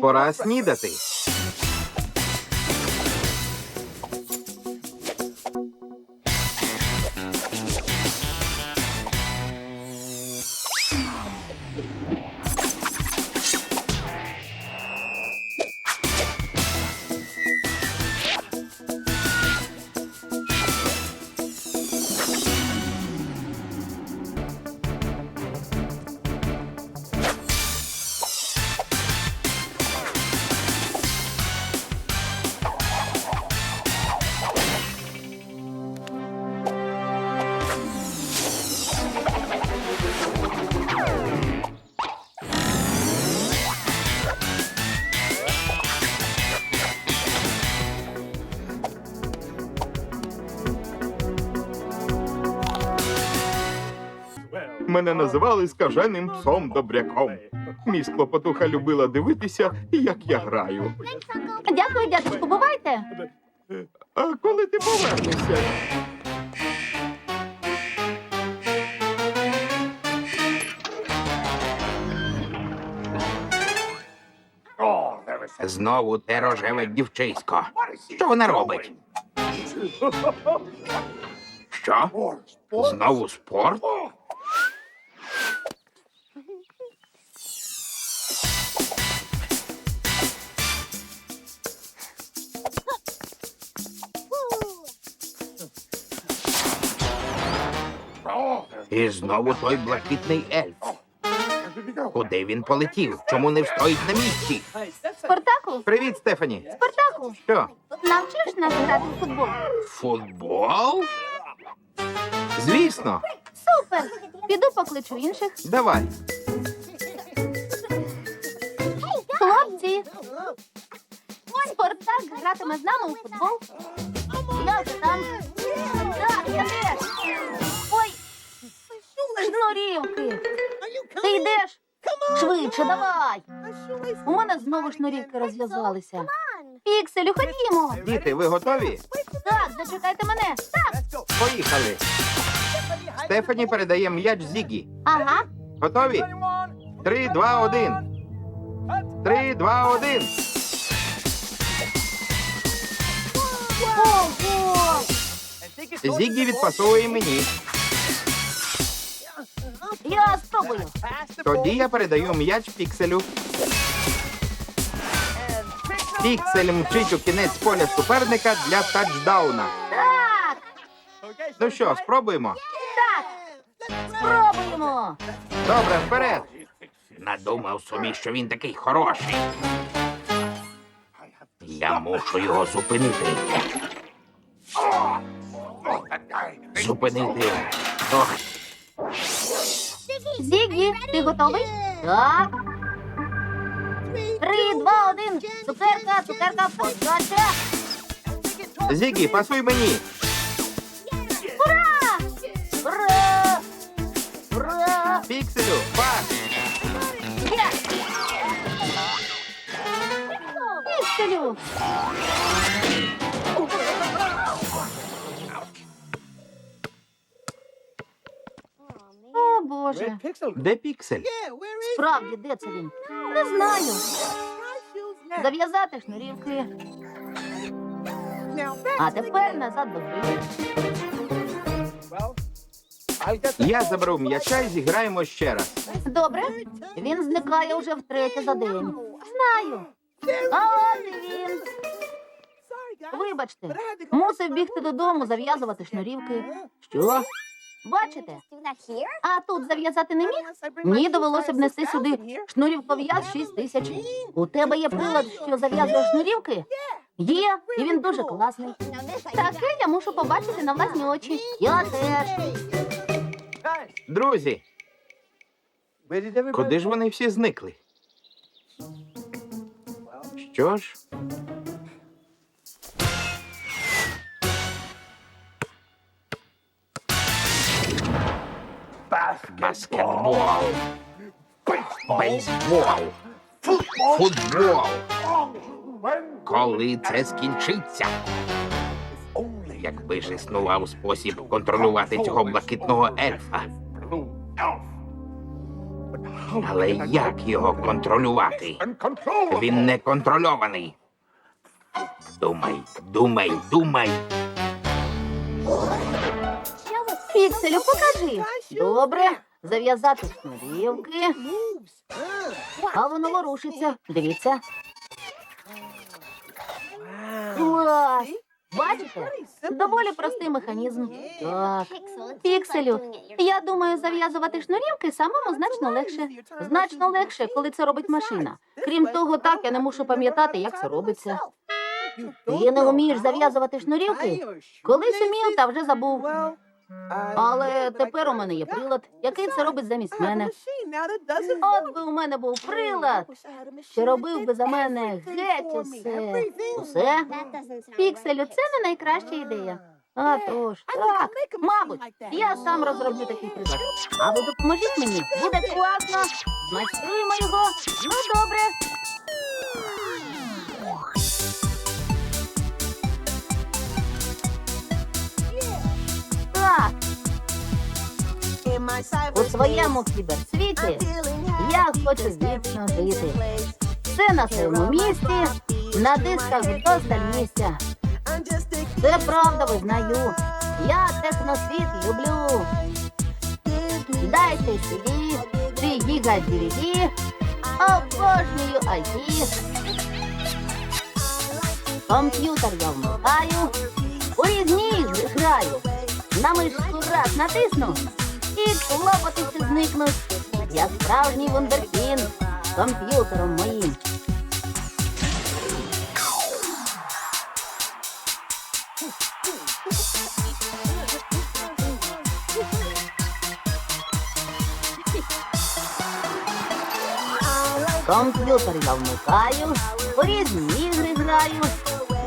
Пора снідати. Мене називали скаженим псом добряком. Мій склопотуха любила дивитися, як я граю. Дякую, дядечку, бувайте. А коли ти повернешся? Знову те рожеве дівчисько. Що вона робить? Що? Знову спорт? І знову той блакитний ельф. Куди він полетів? Чому не встоїть на місці? Спартаку, Привіт, Стефані. Спартаку, Що? навчиш нас грати в футбол? Футбол? Звісно, Супер! Піду покличу інших. давай. Хлопці! Спартак гратиме з нами у футбол. Я там. Так, я теж. Шнурівки! Ти йдеш? Швидше, давай! У мене знову шнурівки розв'язалися. Пікселю, ходімо! Діти, ви готові? Так, зачекайте мене. Так, Поїхали. Стефані передає м'яч Зігі. ага. Готові? Три, два, один. Три, два, один. Ого! Зігі відпасовує мені. Я спробую. Тоді я передаю м'яч пікселю. Піксель мчить у кінець поля суперника для тачдауна. Так, Ну що, спробуємо? так. Спробуємо. Добре, вперед. Надумав собі, що він такий хороший. Я мушу його зупинити. Зупинити. Ох, Зігі, ти готовий? Так. Три, два, один. Цукерка, цукерка, подача. Зігі, пасуй мені. Ура! Ура! Ура! Пікселю, пас. Є! Пікселю! Де піксель? Справді, де це він? Не знаю. Зав'язати шнурівки. А тепер назад до гри. Я заберу м'яча і зіграємо ще раз. Добре. Він зникає вже втретє за день. Знаю. А от і він. Вибачте, мусив бігти додому, зав'язувати шнурівки. Що? Бачите? А тут зав'язати не міг? Ні, довелося б нести сюди шнурівков'яз 6 тисяч. У тебе є прилад, що зав'язує шнурівки? Є, і він дуже класний. Таке я мушу побачити на власні очі. Я теж. Друзі, куди ж вони всі зникли? Що ж? Баскетбол. Бейсбол. Футбол. Коли це скінчиться? Якби ж існував спосіб контролювати цього блакитного ельфа. Але як його контролювати? Він не контрольований. Думай, думай, думай. Пікселю, покажи. Добре. Зав'язати шнурівки. А воно ворушиться. Дивіться. Клас! Бачите? Доволі простий механізм. Так. Пікселю, я думаю, зав'язувати шнурівки самому значно легше. Значно легше, коли це робить машина. Крім того, так я не мушу пам'ятати, як це робиться. Ти не вмієш зав'язувати шнурівки? Колись умів, та вже забув. Але тепер у мене є прилад, який це робить замість мене. От би у мене був прилад, що робив би за мене геть усе. Усе? Пікселю, це не найкраща ідея. А тож, так, мабуть, я сам розроблю такий прилад. А ви допоможіть мені, буде класно. Змайструємо його. Ну, добре. У своєму кіберсвіті я хочу вічно жити. Все на своєму місці, на дисках вдосталь місця. Це правда визнаю. Я техносвіт люблю. Дайте CD, 3 гіга DVD, обожнюю IT. Комп'ютер я вмикаю, у різні ігри граю. На мишку раз натисну і клопотиці зникнуть. Я справжній вундеркін з комп'ютером моїм. Комп'ютер я вмикаю, у різні ігри граю.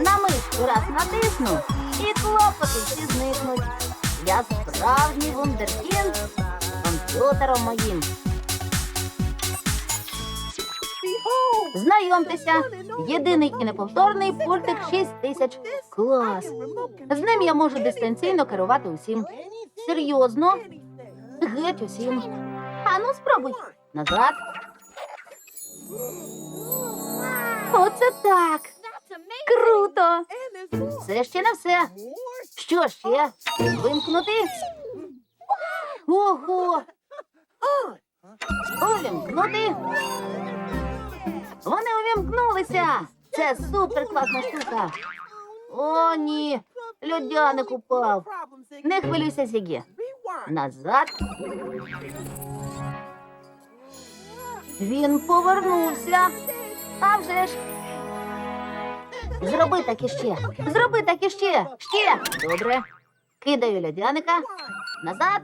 На мишку раз натисну і клопоти всі зникнуть. Я справжній вундеркін комп'ютером моїм. Знайомтеся, єдиний і неповторний пультик 6000. Клас. З ним я можу дистанційно керувати усім. Серйозно? Геть усім. Ану, спробуй. Назад. Оце так. Круто. Це ще не все. Що ще? Вимкнути? Ого! Увімкнути? Вони увімкнулися! Це супер класна штука. О, ні. Людяник упав. Не хвилюйся, Зігі. Назад. Він повернувся. А вже ж. Зроби так іще. Зроби так іще. Ще. Добре. Кидаю льодяника. Назад.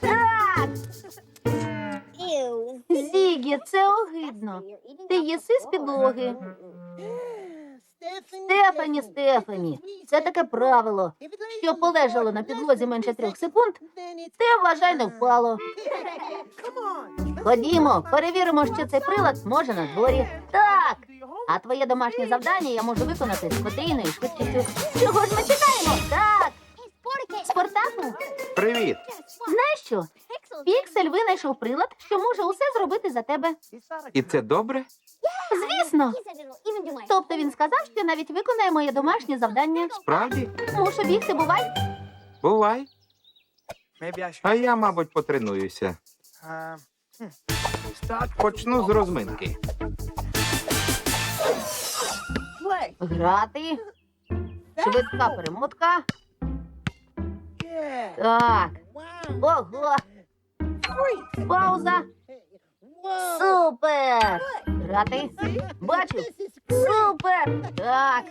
Так. Зігі, це огидно. Ти їси з підлоги. Стефані, Стефані, це таке правило. Що полежало на підлозі менше трьох секунд, те вважай не впало. Ходімо, перевіримо, що цей прилад може на дворі. Так. А твоє домашнє завдання я можу виконати з потрійною швидкістю. Чого ж ми чекаємо? Так. Спартаку, Привіт. знаєш що? Піксель винайшов прилад, що може усе зробити за тебе. І це добре? Звісно. Тобто він сказав, що навіть виконає моє домашнє завдання. Справді? Мушу бігти, бувай. Бувай. А я, мабуть, потренуюся. Почну з розминки. Грати. Швидка перемотка. Так. Wow. Ого. Пауза. Супер. Грати. Бачу. Супер. Так.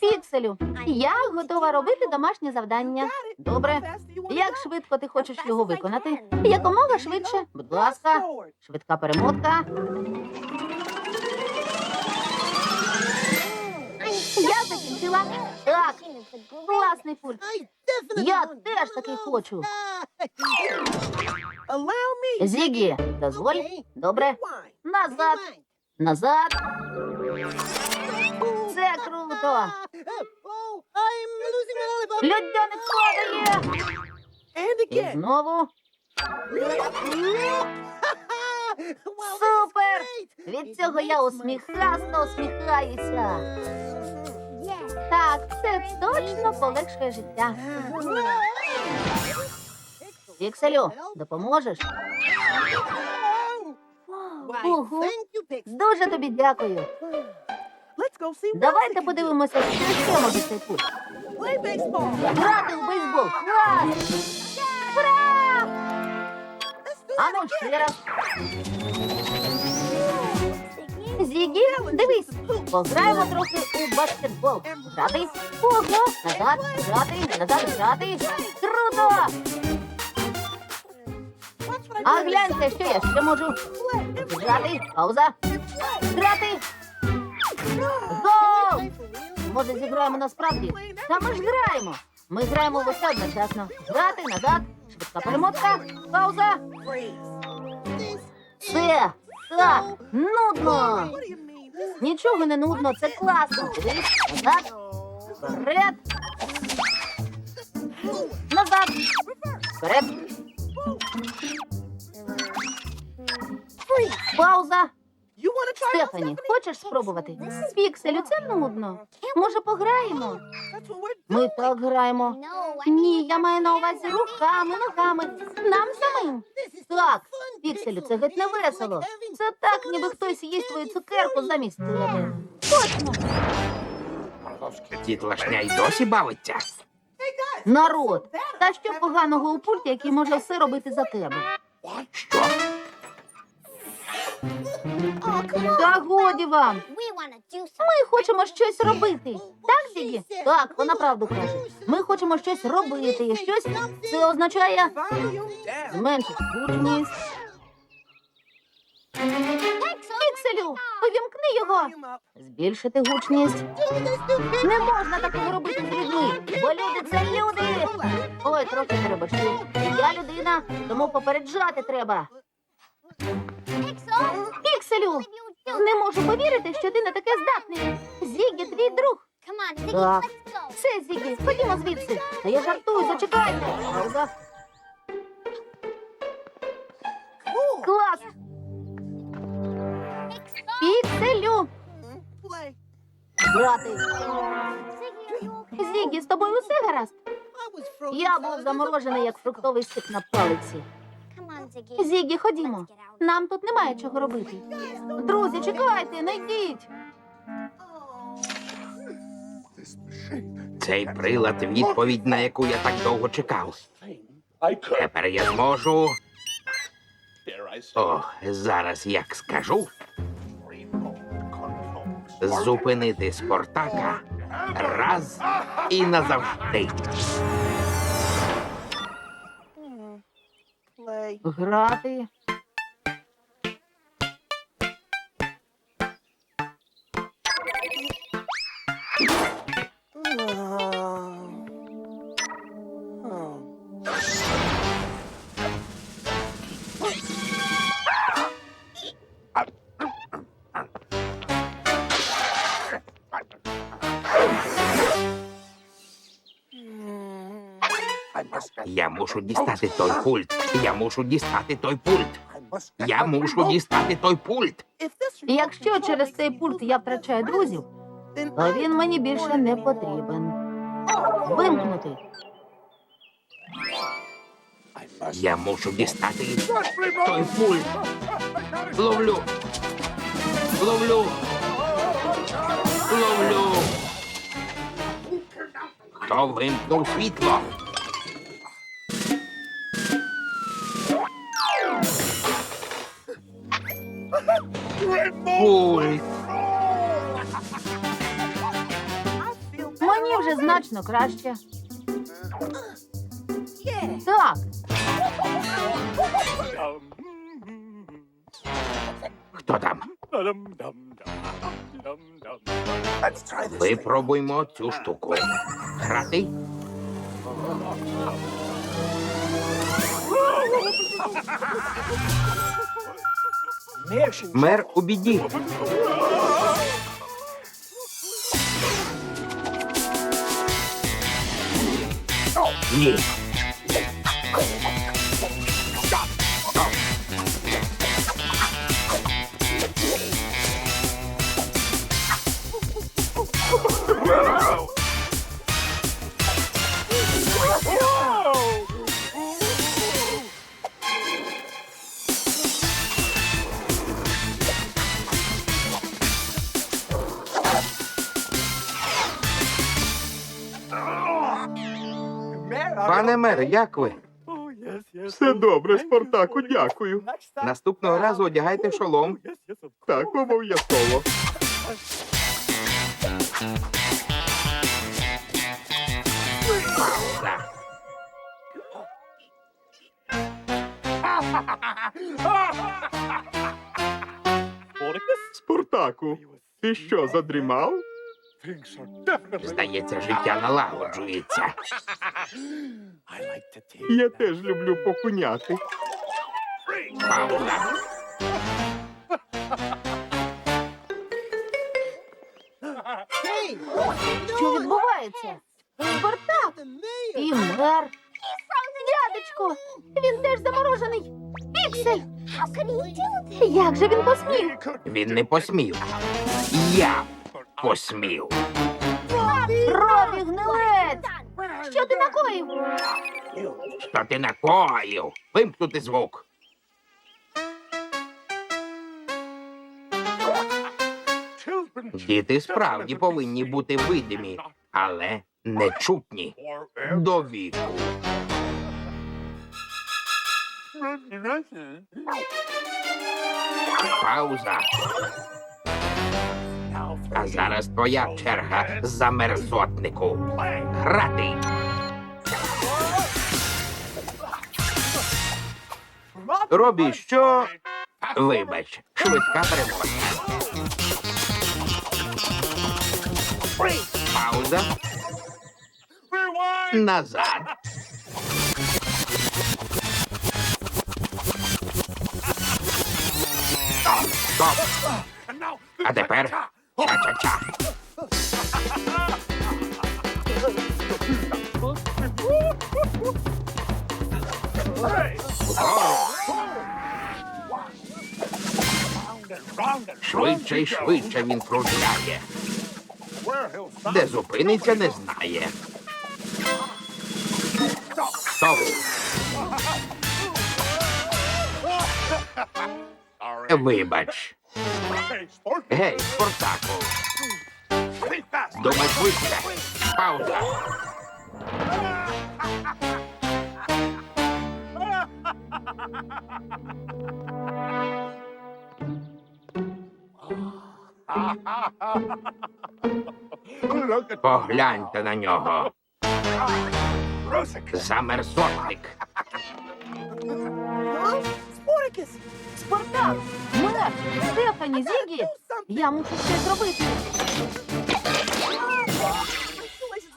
Пікселю. Я готова робити домашнє завдання. Добре. Як швидко ти хочеш його виконати? Якомога швидше. Будь ласка. Швидка перемотка. Я. Так, класний пульт. Я теж такий хочу. Зігі, дозволь. Добре. Назад. Назад. Це круто. Oh. Людяник падає. І знову. Супер! Від цього я усміхасно усміхаюся. Так, це точно полегшує життя. Пікселю, допоможеш? Ого. Дуже тобі дякую. Давайте подивимося, що ще може цей пульт. Грати у бейсбол. Клас! Ура! Let's do А that ну ще раз. Зігі, дивись, пограємо трохи у баскетбол. Грати. Ого, назад, грати, назад, грати. Круто! А гляньте, що я ще можу. Грати, пауза, грати. Гол! Може, зіграємо насправді? Та ми ж граємо. Ми граємо в усе одночасно. Грати, назад, швидка перемотка, пауза. Freeze. Так нудно. Нічого не нудно, це класно. Вперед. Назад. Вперед. Пауза. Стефані, хочеш спробувати? Пікселю, це нудно. Може, пограємо? Ми так граємо. Ні, я маю на увазі руками, ногами. Нам самим. Так, Пікселю, це геть не весело. Це так, ніби хтось їсть твою цукерку замість тебе. Точно. Дітлашня й досі бавиться. Народ, та що поганого у пульті, який може все робити за тебе? Що? Та годі вам. Ми хочемо щось робити. Так, Зігі? Так, вона правду каже. Ми хочемо щось робити. І щось це означає зменшити гучність. Пікселю, увімкни його. Збільшити гучність. Не можна такого робити з людьми, бо люди це люди. Ой, трохи перебачте. Я людина, тому попереджати треба. Пікселю, не можу повірити, що ти на таке здатний. Зігі, твій друг. Так. Все, Зігі, ходімо звідси. Та я жартую, зачекайте. Клас! Пікселю! Брати! Зігі, з тобою усе гаразд? Я був заморожений, як фруктовий сік на палиці. Зігі, ходімо. Нам тут немає чого робити. Друзі, чекайте, не йдіть. Цей прилад відповідь, на яку я так довго чекав. Тепер я зможу. О, зараз як скажу. Зупинити Спартака раз і назавжди. Грати. Я мушу дістати той пульт. Я мушу дістати той пульт. Я мушу дістати той пульт. Якщо через цей пульт я втрачаю друзів, то він мені більше не потрібен. Вимкнути. Я мушу дістати той пульт. Ловлю. Ловлю. Ловлю. Хто вимкнув світло? Пульт. Мені вже значно краще. Так, Хто там? Випробуймо цю штуку. Грати? Мер у біді. Ні. Пане як ви? Все добре, Спартаку, дякую. Наступного разу одягайте шолом. Так, обов'язково. Спартаку, ти що, задрімав? Здається, життя налагоджується. I like to take Я теж люблю покуняти. Пауза. Що відбувається? Спартак і мер. Дядечко, він теж заморожений. Піксель! Як же він посмів? Він не посмів. Я посмів. Робі гнилець! Що ти накоїв? Що ти накоїв? Вимкнути звук. Діти справді повинні бути видимі, але не чутні. До віку. Пауза. Зараз твоя черга за мерзотнику. Грати. Робі, що? Вибач, швидка перемога. Пауза. Назад. Стоп. Now. А тепер Швидше й швидше він кружляє. Де зупиниться, не знає. Стоп. Вибач. Гей, Спартаку. Думай швидше. Пауза. Погляньте на нього. Замерзотник. Sporticus. Спартак! Мер! Стефані, Зігі! Я мушу щось зробити.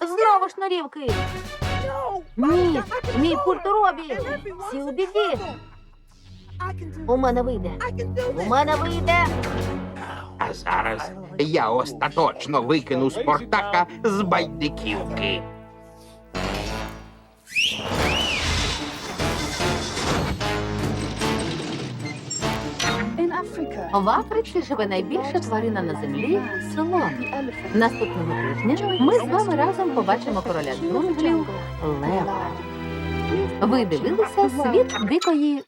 Знову шнурівки! Ні, мій пульт у Робі! Всі у біді! У мене вийде! У мене вийде! А зараз я остаточно викину Спартака з байдиківки. В Африці живе найбільша тварина на землі слон. Наступного тижня ми з вами разом побачимо короля джунглів Лева. Ви дивилися світ дикої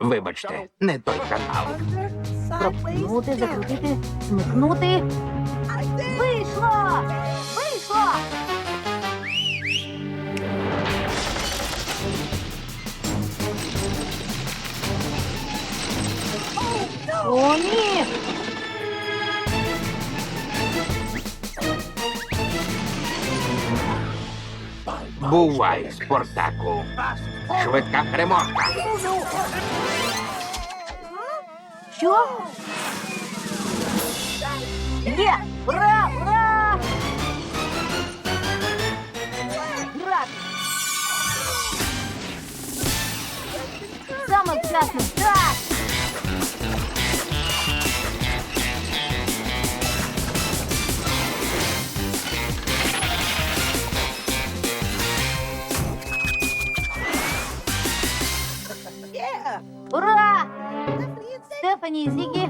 Вибачте, не той канал. Пропнути, закрутити, смикнути. Вийшло! Вийшло! О, ні! Бувай, Спартаку. Швидка переможка. Що? Є! Ура! Ура! Грати! Саме вчасно! Так! Ура! Стефані Зігі!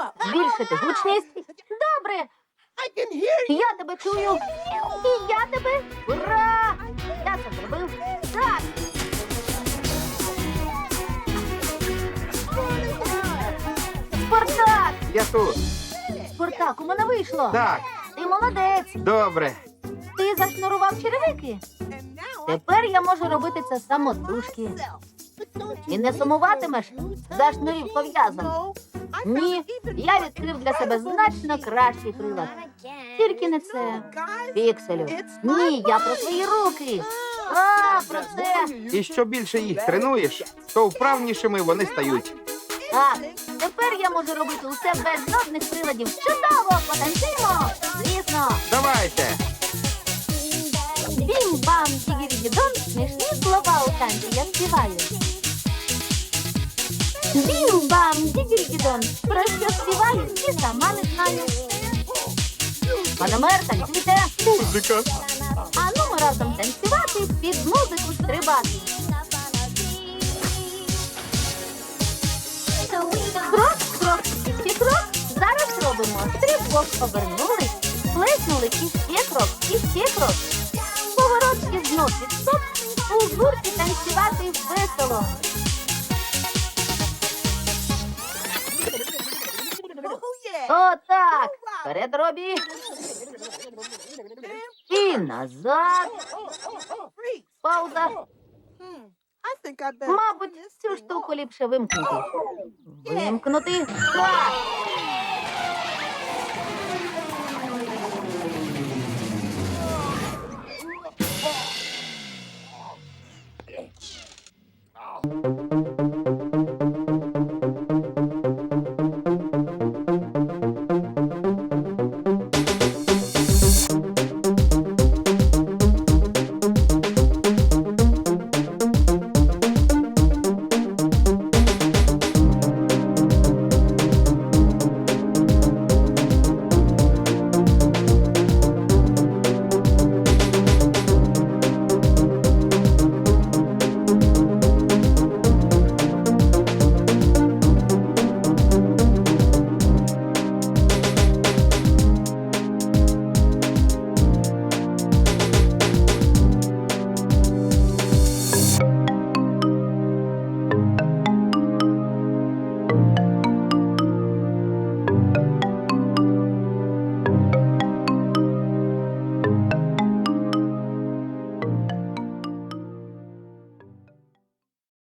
Up. Збільшити гучність! Добре! Я тебе чую! І я тебе! Ура! Я це зробив! Так! Спартак! Я тут. Спартак, у мене вийшло. Так, Ти молодець. добре. Ти зашнурував черевики. Тепер я можу робити це самотужки. І не сумуватимеш за шнурівков'язом. Ні, я відкрив для себе значно кращий прилад. Тільки не це. Пікселю. Ні, я про свої руки. А, про це. І що більше їх тренуєш, то вправнішими вони стають. Так, тепер я можу робити усе без жодних приладів. Чудово, потанцюємо! Звісно. Давайте. Бім-бам, дігірі-дідон, смішні слова у танці я співаю. Бім-бам, дігірі-дідон, про що співаю, і сама не знаю. Пономер, танцюйте, Музика. а ну ми разом танцювати, під музику стрибати. Крок, крок, ще крок. Зараз робимо стрибок, обернулись, плеснули і ще крок, і ще крок. І знов. У гурті танцювати весело. Отак. Вперед, Робі. І назад. Пауза. Мабуть, цю штуку ліпше вимкнути. Вимкнути. Так. Wow.